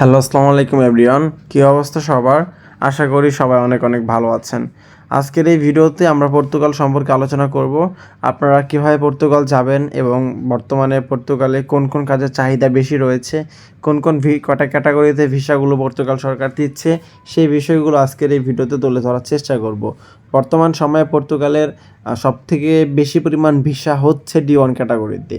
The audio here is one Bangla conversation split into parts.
হ্যালো, আসসালামু আলাইকুম এভরিওয়ান। কী অবস্থা সবার? আশা করি সবাই অনেক অনেক ভালো আছেন। আজকের এই ভিডিওতে আমরা পর্তুগাল সম্পর্কে আলোচনা করব। আপনারা কীভাবে পর্তুগাল যাবেন এবং বর্তমানে পর্তুগালে কোন কোন কাজের চাহিদা বেশি রয়েছে, কোন কোন কটা ক্যাটাগরিতে ভিসাগুলো পর্তুগাল সরকার দিচ্ছে, সেই বিষয়গুলো আজকের এই ভিডিওতে তুলে ধরার চেষ্টা করব। বর্তমান সময়ে পর্তুগালের সবথেকে বেশি পরিমাণ ভিসা হচ্ছে ডি ওয়ান ক্যাটাগরিতে।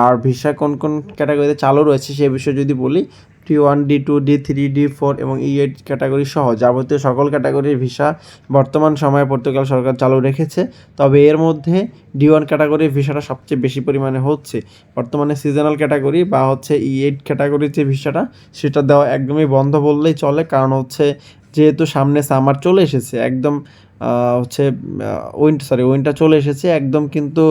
আর ভিসা কোন কোন ক্যাটাগরিতে চালু রয়েছে সে বিষয়ে যদি বলি D one, D two, D three, D four এবং ই এইট ক্যাটাগরি সহ যাবতীয় সকল ক্যাটাগরির ভিসা বর্তমান সময়ে পর্তুগাল সরকার চালু রেখেছে। তবে এর মধ্যে ডি ওয়ান ক্যাটাগরির ভিসাটা সবচেয়ে বেশি পরিমাণে হচ্ছে। বর্তমানে সিজনাল ক্যাটাগরি বা হচ্ছে ই এইট ক্যাটাগরির যে ভিসাটা, সেটা দেওয়া একদমই বন্ধ বললেই চলে। কারণ হচ্ছে যেহেতু সামনে সামার চলে এসেছে, একদম হচ্ছে উইন্টার সরি উইন্টার চলে এসেছে, একদম কিন্তু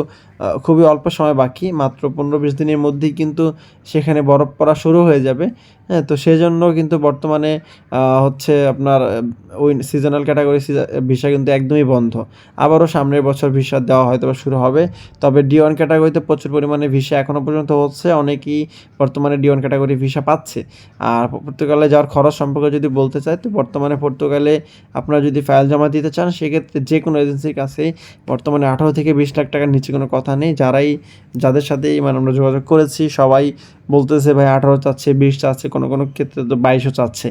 খুবই অল্প সময় বাকি, মাত্র পনেরো বিশ দিনের মধ্যেই কিন্তু সেখানে বরফ পড়া শুরু হয়ে যাবে। হ্যাঁ তো সেজন্য কিন্তু বর্তমানে হচ্ছে আপনার ওই সিজনাল ক্যাটাগরি ভিসা কিন্তু একদমই বন্ধ। আবারও সামনের বছর ভিসা দেওয়া হয়তো বা শুরু হবে, তবে ডি ওয়ান ক্যাটাগরিতে প্রচুর পরিমাণে ভিসা এখনও পর্যন্ত হচ্ছে, অনেকেই বর্তমানে ডি ওয়ান ক্যাটাগরি ভিসা পাচ্ছে। আর পর্তুগালে যাওয়ার খরচ সম্পর্কে যদি বলতে চাই, তো বর্তমানে পর্তুগালে আপনারা যদি ফাইল জমা দিতে চান সেক্ষেত্রে যে কোনো এজেন্সির কাছেই বর্তমানে আঠারো থেকে বিশ লাখ টাকার নিচে কোনো কথা নেই। যারাই, যাদের সাথেই মানে আমরা যোগাযোগ করেছি, সবাই বলতেছে, ভাই, আঠারো চাচ্ছে, বিশ চাচ্ছে, কোনো কোনো ক্ষেত্রে তো বাইশও চাচ্ছে।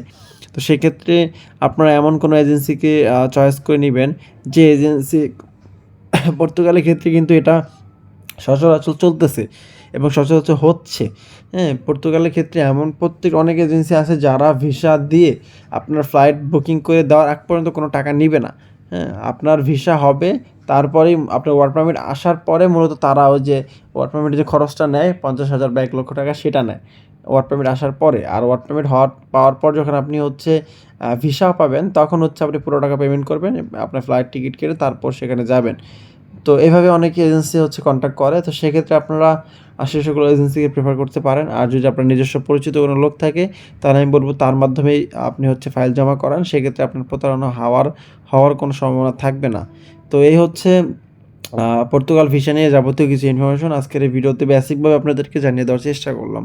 তো সেক্ষেত্রে আপনারা এমন কোনো এজেন্সিকে চয়েস করে নেবেন, যে এজেন্সি পর্তুগালের ক্ষেত্রে কিন্তু এটা সচরাচর চলতেছে এবং সচরাচর হচ্ছে। হ্যাঁ পর্তুগালের ক্ষেত্রে এমন প্রত্যেক, অনেক এজেন্সি আছে যারা ভিসা দিয়ে আপনার ফ্লাইট বুকিং করে দেওয়ার আগ পর্যন্ত কোনো টাকা নিবে না। হ্যাঁ আপনার ভিসা হবে, তারপরেই আপনার ওয়ার্ক পারমিট আসার পরে মূলত তারা ওই যে ওয়ার্ক পারমিটের যে খরচটা নেয়, পঞ্চাশ হাজার বা এক লক্ষ টাকা সেটা নেয়। ওয়ার্ক পারমিট আসার পরে, আর ওয়ার্ক পারমিট হওয়ার, পাওয়ার পর যখন আপনি হচ্ছে ভিসা পাবেন, তখন হচ্ছে আপনি পুরো টাকা পেমেন্ট করবেন, আপনার ফ্লাইট টিকিট কেটে তারপর সেখানে যাবেন। তো এভাবে অনেকে এজেন্সি হচ্ছে কন্ট্যাক্ট করে, তো সেক্ষেত্রে আপনারা সে সকল এজেন্সিকে প্রেফার করতে পারেন। আর যদি আপনার নিজস্ব পরিচিত কোনো লোক থাকে, তাহলে আমি বলব তার মাধ্যমেই আপনি হচ্ছে ফাইল জমা করান। সেক্ষেত্রে আপনার প্রতারণা হওয়ার হওয়ার কোনো সম্ভাবনা থাকবে না। তো এই হচ্ছে পর্তুগাল ভিসা নিয়ে যাবতীয় কিছু ইনফরমেশন আজকের এই ভিডিওতে বেসিকভাবে আপনাদেরকে জানিয়ে দেওয়ার চেষ্টা করলাম।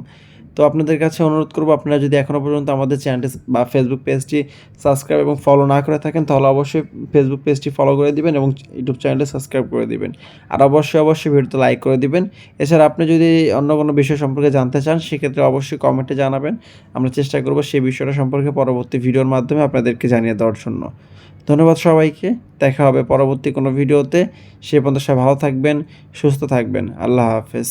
তো আপনাদের কাছে অনুরোধ করব, আপনারা যদি এখনও পর্যন্ত আমাদের চ্যানেলটি বা ফেসবুক পেজটি সাবস্ক্রাইব এবং ফলো না করে থাকেন, তাহলে অবশ্যই ফেসবুক পেজটি ফলো করে দিবেন এবং ইউটিউব চ্যানেলটি সাবস্ক্রাইব করে দিবেন। আর অবশ্যই অবশ্যই ভিডিওতে লাইক করে দিবেন। এছাড়া আপনি যদি অন্য কোনো বিষয় সম্পর্কে জানতে চান, সেক্ষেত্রে অবশ্যই কমেন্টে জানাবেন। আমরা চেষ্টা করব সেই বিষয়টা সম্পর্কে পরবর্তী ভিডিওর মাধ্যমে আপনাদেরকে জানিয়ে দেওয়ার জন্য। ধন্যবাদ সবাইকে। দেখা হবে পরবর্তী কোনো ভিডিওতে। সে পর্যন্ত সবাই ভালো থাকবেন, সুস্থ থাকবেন। আল্লাহ হাফেজ।